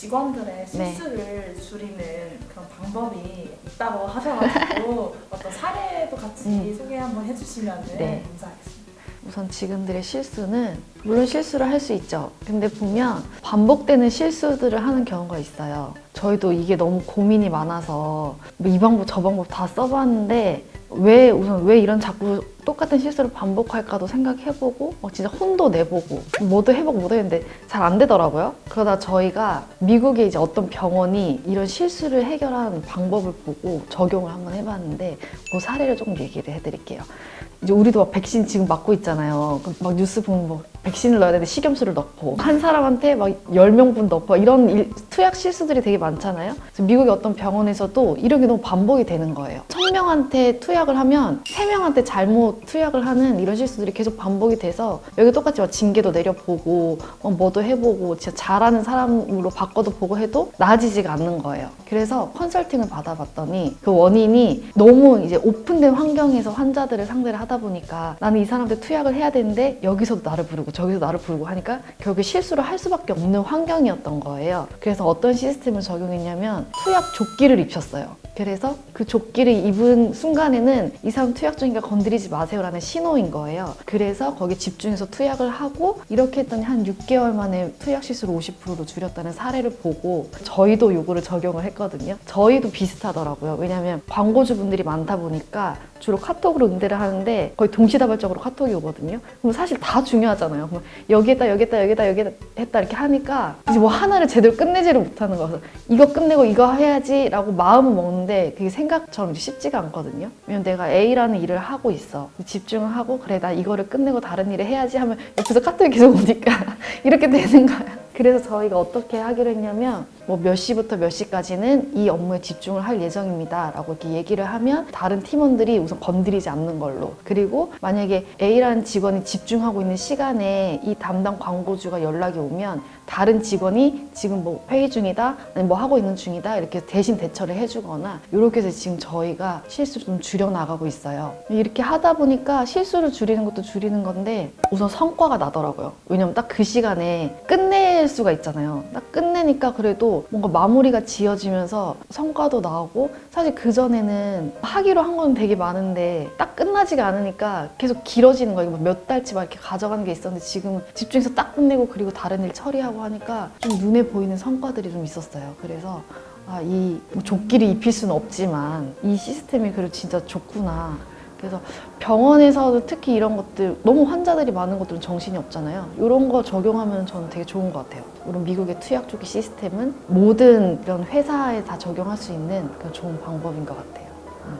직원들의 실수를 줄이는 그런 방법이 있다고 하셔가지고 어떤 사례도 같이 음. 소개 한번 해주시면 네. 감사하겠습니다. 우선 직원들의 실수는 물론 실수를 할 수 있죠. 근데 보면 반복되는 실수들을 하는 경우가 있어요. 저희도 이게 너무 고민이 많아서 뭐이 방법 저 방법 다 써봤는데 왜 우선 왜 이런 자꾸 똑같은 실수를 반복할까도 생각해보고 막 진짜 혼도 내보고 뭐도 해보고 뭐도 했는데 잘 안 되더라고요. 그러다 저희가 미국에 이제 어떤 병원이 이런 실수를 해결하는 방법을 보고 적용을 한번 해봤는데 그 사례를 조금 얘기를 해드릴게요. 이제 우리도 막 백신 지금 맞고 있잖아요. 그막 뉴스 보면 뭐 백신을 넣어야 되는데 식염수를 넣고 한 사람한테 막 10명분 넣고 이런 일- 투약 실수들이 되게 많잖아요. 미국의 어떤 병원에서도 이런 게 너무 반복이 되는 거예요. 1000명한테 투약 을 하면 3명한테 잘못 투약을 하는 이런 실수들이 계속 반복이 돼서 여기 똑같이 막 징계도 내려보고 어, 뭐도 해보고 진짜 잘하는 사람으로 바꿔도 보고 해도 나아지지가 않는 거예요. 그래서 컨설팅을 받아봤더니 그 원인이 너무 이제 오픈된 환경에서 환자들을 상대를 하다 보니까 나는 이 사람한테 투약을 해야 되는데 여기서도 나를 부르고 저기서 나를 부르고 하니까 결국에 실수를 할 수밖에 없는 환경이었던 거예요. 그래서 어떤 시스템을 적용했냐면 투약 조끼를 입혔어요. 그래서 그 조끼를 입은 순간에는 이 사람 투약 중이니까 건드리지 마세요라는 신호인 거예요. 그래서 거기 집중해서 투약을 하고 이렇게 했더니 한 6개월 만에 투약 실수를 50%로 줄였다는 사례를 보고 저희도 요거를 적용을 했거든요. 저희도 비슷하더라고요. 왜냐하면 광고주분들이 많다 보니까 주로 카톡으로 응대를 하는데 거의 동시다발적으로 카톡이 오거든요. 그럼 사실 다 중요하잖아요. 그럼 여기에다 여기에다 여기에다 여기에다 했다 이렇게 하니까 이제 뭐 하나를 제대로 끝내지를 못하는 거여서 이거 끝내고 이거 해야지라고 마음은 먹는데 그게 생각처럼 쉽지가 않거든요. 왜냐면 내가 A라는 일을 하고 있어. 집중을 하고 그래 나 이거를 끝내고 다른 일을 해야지 하면 옆에서 카톡이 계속 오니까 이렇게 되는 거야. 그래서 저희가 어떻게 하기로 했냐면 뭐 몇 시부터 몇 시까지는 이 업무에 집중을 할 예정입니다. 라고 이렇게 얘기를 하면 다른 팀원들이 우선 건드리지 않는 걸로. 그리고 만약에 A라는 직원이 집중하고 있는 시간에 이 담당 광고주가 연락이 오면 다른 직원이 지금 뭐 회의 중이다, 아니 뭐 하고 있는 중이다 이렇게 대신 대처를 해주거나 이렇게 해서 지금 저희가 실수를 좀 줄여 나가고 있어요. 이렇게 하다 보니까 실수를 줄이는 것도 줄이는 건데 우선 성과가 나더라고요. 왜냐면 딱 그 시간에 끝낼 수가 있잖아요. 딱 끝내니까 그래도 뭔가 마무리가 지어지면서 성과도 나오고 사실 그 전에는 하기로 한 건 되게 많은데 딱 끝나지가 않으니까 계속 길어지는 거예요. 뭐몇 달치 막 이렇게 가져가는 게 있었는데 지금은 집중해서 딱 끝내고 그리고 다른 일 처리하고 하니까 좀 눈에 보이는 성과들이 좀 있었어요. 그래서 아, 이 뭐 조끼를 입힐 수는 없지만 이 시스템이 그래도 진짜 좋구나. 그래서 병원에서도 특히 이런 것들 너무 환자들이 많은 것들은 정신이 없잖아요. 이런 거 적용하면 저는 되게 좋은 것 같아요. 이런 미국의 투약 조기 시스템은 모든 이런 회사에 다 적용할 수 있는 그런 좋은 방법인 것 같아요. 음.